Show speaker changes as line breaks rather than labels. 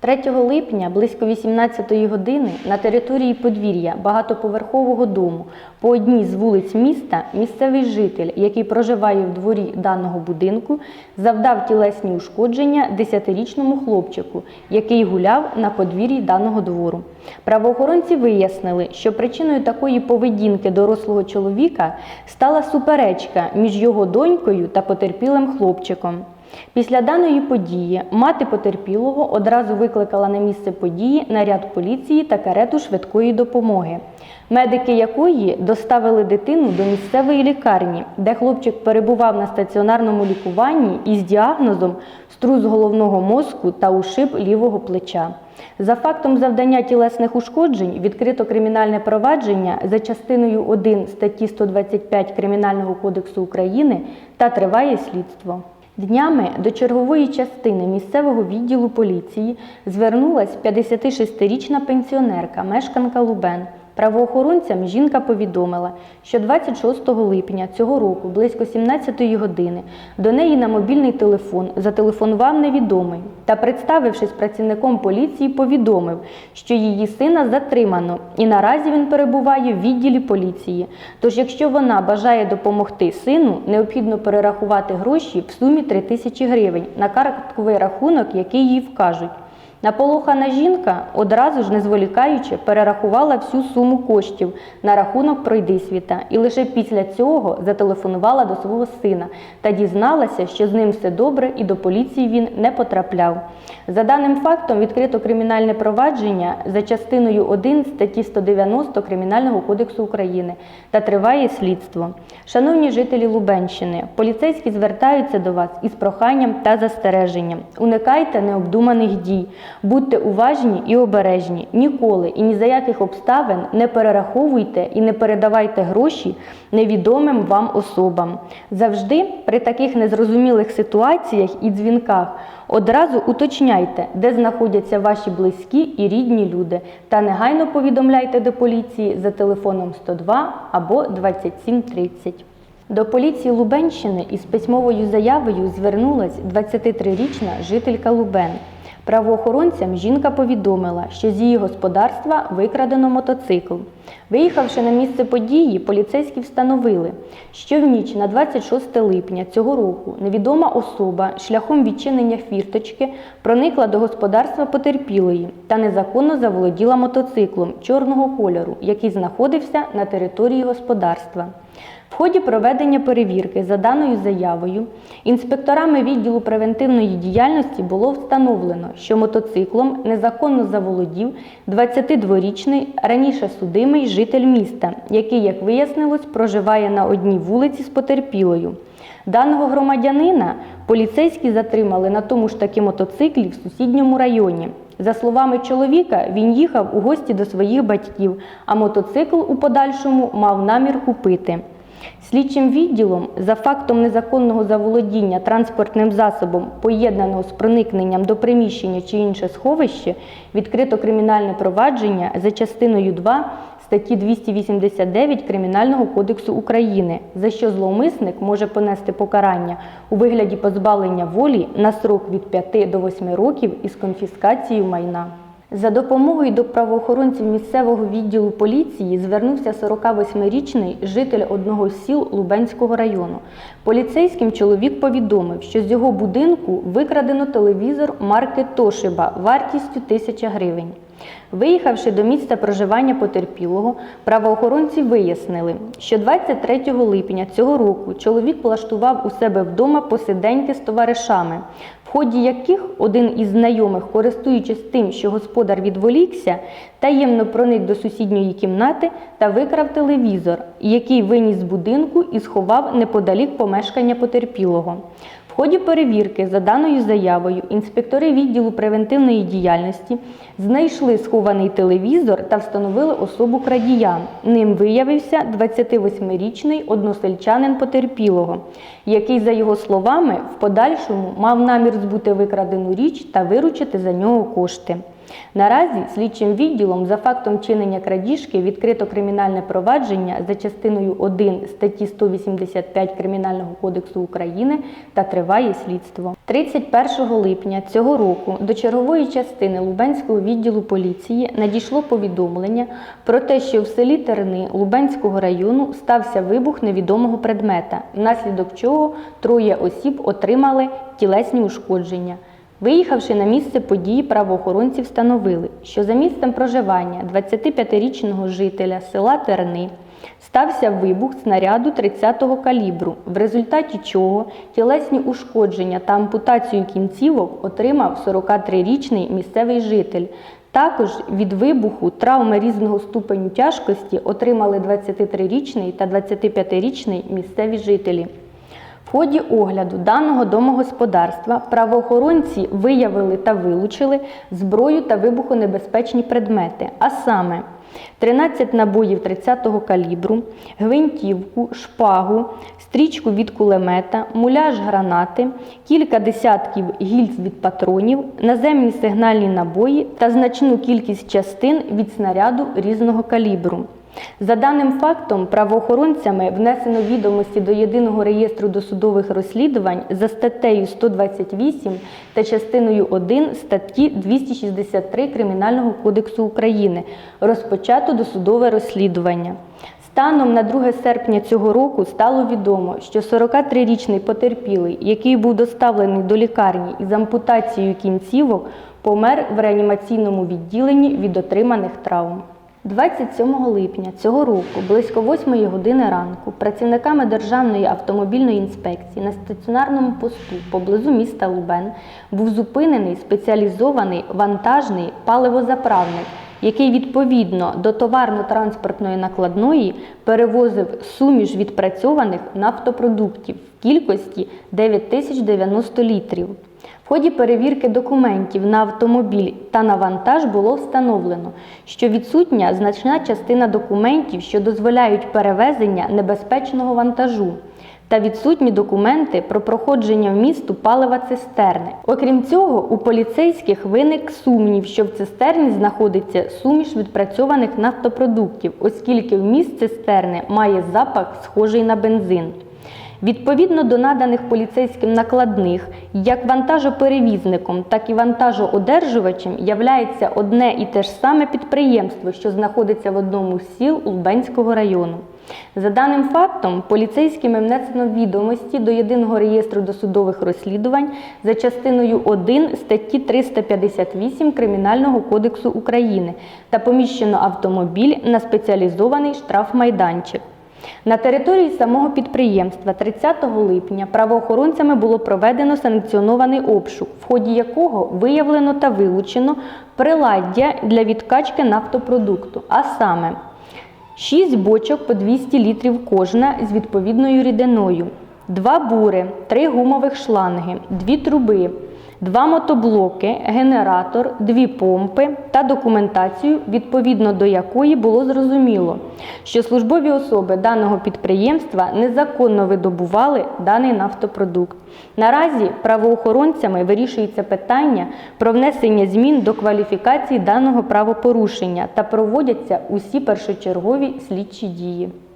3 липня близько 18-ї години на території подвір'я багатоповерхового дому по одній з вулиць міста місцевий житель, який проживає в дворі даного будинку, завдав тілесні ушкодження 10-річному хлопчику, який гуляв на подвір'ї даного двору. Правоохоронці вияснили, що причиною такої поведінки дорослого чоловіка стала суперечка між його донькою та потерпілим хлопчиком. Після даної події мати потерпілого одразу викликала на місце події наряд поліції та карету швидкої допомоги, медики якої доставили дитину до місцевої лікарні, де хлопчик перебував на стаціонарному лікуванні із діагнозом струс головного мозку та ушиб лівого плеча. За фактом завдання тілесних ушкоджень відкрито кримінальне провадження за частиною 1 статті 125 Кримінального кодексу України та триває слідство. Днями до чергової частини місцевого відділу поліції звернулась 56-річна пенсіонерка, мешканка Лубен. Правоохоронцям жінка повідомила, що 26 липня цього року, близько 17 години, до неї на мобільний телефон зателефонував невідомий та, представившись працівником поліції, повідомив, що її сина затримано і наразі він перебуває в відділі поліції. Тож, якщо вона бажає допомогти сину, необхідно перерахувати гроші в сумі 3 тисячі гривень на картковий рахунок, який їй вкажуть. Наполохана жінка одразу ж не зволікаючи перерахувала всю суму коштів на рахунок пройдисвіта і лише після цього зателефонувала до свого сина та дізналася, що з ним все добре і до поліції він не потрапляв. За даним фактом відкрито кримінальне провадження за частиною 1 статті 190 Кримінального кодексу України та триває слідство. Шановні жителі Лубенщини, поліцейські звертаються до вас із проханням та застереженням. Уникайте необдуманих дій. Будьте уважні і обережні. Ніколи і ні за яких обставин не перераховуйте і не передавайте гроші невідомим вам особам. Завжди при таких незрозумілих ситуаціях і дзвінках одразу уточняйте, де знаходяться ваші близькі і рідні люди, та негайно повідомляйте до поліції за телефоном 102 або 2730. До поліції Лубенщини із письмовою заявою звернулась 23-річна жителька Лубен. Правоохоронцям жінка повідомила, що з її господарства викрадено мотоцикл. Виїхавши на місце події, поліцейські встановили, що в ніч на 26 липня цього року невідома особа шляхом відчинення фірточки проникла до господарства потерпілої та незаконно заволоділа мотоциклом чорного кольору, який знаходився на території господарства. В ході проведення перевірки за даною заявою інспекторами відділу превентивної діяльності було встановлено, що мотоциклом незаконно заволодів 22-річний раніше судимий житель міста, який, як вияснилось, проживає на одній вулиці з потерпілою. Даного громадянина поліцейські затримали на тому ж таки мотоциклі в сусідньому районі. За словами чоловіка, він їхав у гості до своїх батьків, а мотоцикл у подальшому мав намір купити. Слідчим відділом за фактом незаконного заволодіння транспортним засобом, поєднаного з проникненням до приміщення чи інше сховище, відкрито кримінальне провадження за частиною 2 статті 289 Кримінального кодексу України, за що зловмисник може понести покарання у вигляді позбавлення волі на срок від 5 до 8 років із конфіскацією майна. За допомогою до правоохоронців місцевого відділу поліції звернувся 48-річний житель одного з сіл Лубенського району. Поліцейським чоловік повідомив, що з його будинку викрадено телевізор марки Тошиба вартістю 1000 гривень. Виїхавши до місця проживання потерпілого, правоохоронці вияснили, що 23 липня цього року чоловік влаштував у себе вдома посиденьки з товаришами, в ході яких один із знайомих, користуючись тим, що господар відволікся, таємно проник до сусідньої кімнати та викрав телевізор, який виніс з будинку і сховав неподалік помешкання потерпілого. Ході перевірки за даною заявою інспектори відділу превентивної діяльності знайшли схований телевізор та встановили особу крадія. Ним виявився 28-річний односельчанин потерпілого, який, за його словами, в подальшому мав намір збути викрадену річ та виручити за нього кошти. Наразі слідчим відділом за фактом вчинення крадіжки відкрито кримінальне провадження за частиною 1 статті 185 Кримінального кодексу України та триває слідство. 31 липня цього року до чергової частини Лубенського відділу поліції надійшло повідомлення про те, що в селі Терни Лубенського району стався вибух невідомого предмета, внаслідок чого троє осіб отримали тілесні ушкодження. Виїхавши на місце події, правоохоронці встановили, що за місцем проживання 25-річного жителя села Терни стався вибух снаряду 30-го калібру, в результаті чого тілесні ушкодження та ампутацію кінцівок отримав 43-річний місцевий житель. Також від вибуху травми різного ступеню тяжкості отримали 23-річний та 25-річний місцеві жителі. В ході огляду даного домогосподарства правоохоронці виявили та вилучили зброю та вибухонебезпечні предмети, а саме 13 набоїв 30-го калібру, гвинтівку, шпагу, стрічку від кулемета, муляж гранати, кілька десятків гільз від патронів, наземні сигнальні набої та значну кількість частин від снаряду різного калібру. За даним фактом, правоохоронцями внесено відомості до єдиного реєстру досудових розслідувань за статтею 128 та частиною 1 статті 263 Кримінального кодексу України. Розпочато досудове розслідування. Станом на 2 серпня цього року стало відомо, що 43-річний потерпілий, який був доставлений до лікарні із ампутацією кінцівок, помер в реанімаційному відділенні від отриманих травм. 27 липня цього року, близько 8 години ранку, працівниками Державної автомобільної інспекції на стаціонарному посту поблизу міста Лубен був зупинений спеціалізований вантажний паливозаправник, який відповідно до товарно-транспортної накладної перевозив суміш відпрацьованих нафтопродуктів в кількості 9090 літрів. В ході перевірки документів на автомобіль та на вантаж було встановлено, що відсутня значна частина документів, що дозволяють перевезення небезпечного вантажу, та відсутні документи про проходження в місту палива цистерни. Окрім цього, у поліцейських виник сумнів, що в цистерні знаходиться суміш відпрацьованих нафтопродуктів, оскільки вміст цистерни має запах, схожий на бензин. Відповідно до наданих поліцейським накладних, як вантажоперевізником, так і вантажоодержувачем являється одне і те ж саме підприємство, що знаходиться в одному з сіл Лубенського району. За даним фактом, поліцейськими внесено відомості до єдиного реєстру досудових розслідувань за частиною 1 статті 358 Кримінального кодексу України та поміщено автомобіль на спеціалізований штрафмайданчик. На території самого підприємства 30 липня правоохоронцями було проведено санкціонований обшук, в ході якого виявлено та вилучено приладдя для відкачки нафтопродукту, а саме 6 бочок по 200 літрів кожна з відповідною рідиною, 2 бури, 3 гумових шланги, 2 труби, два мотоблоки, генератор, дві помпи та документацію, відповідно до якої було зрозуміло, що службові особи даного підприємства незаконно видобували даний нафтопродукт. Наразі правоохоронцями вирішується питання про внесення змін до кваліфікації даного правопорушення та проводяться усі першочергові слідчі дії.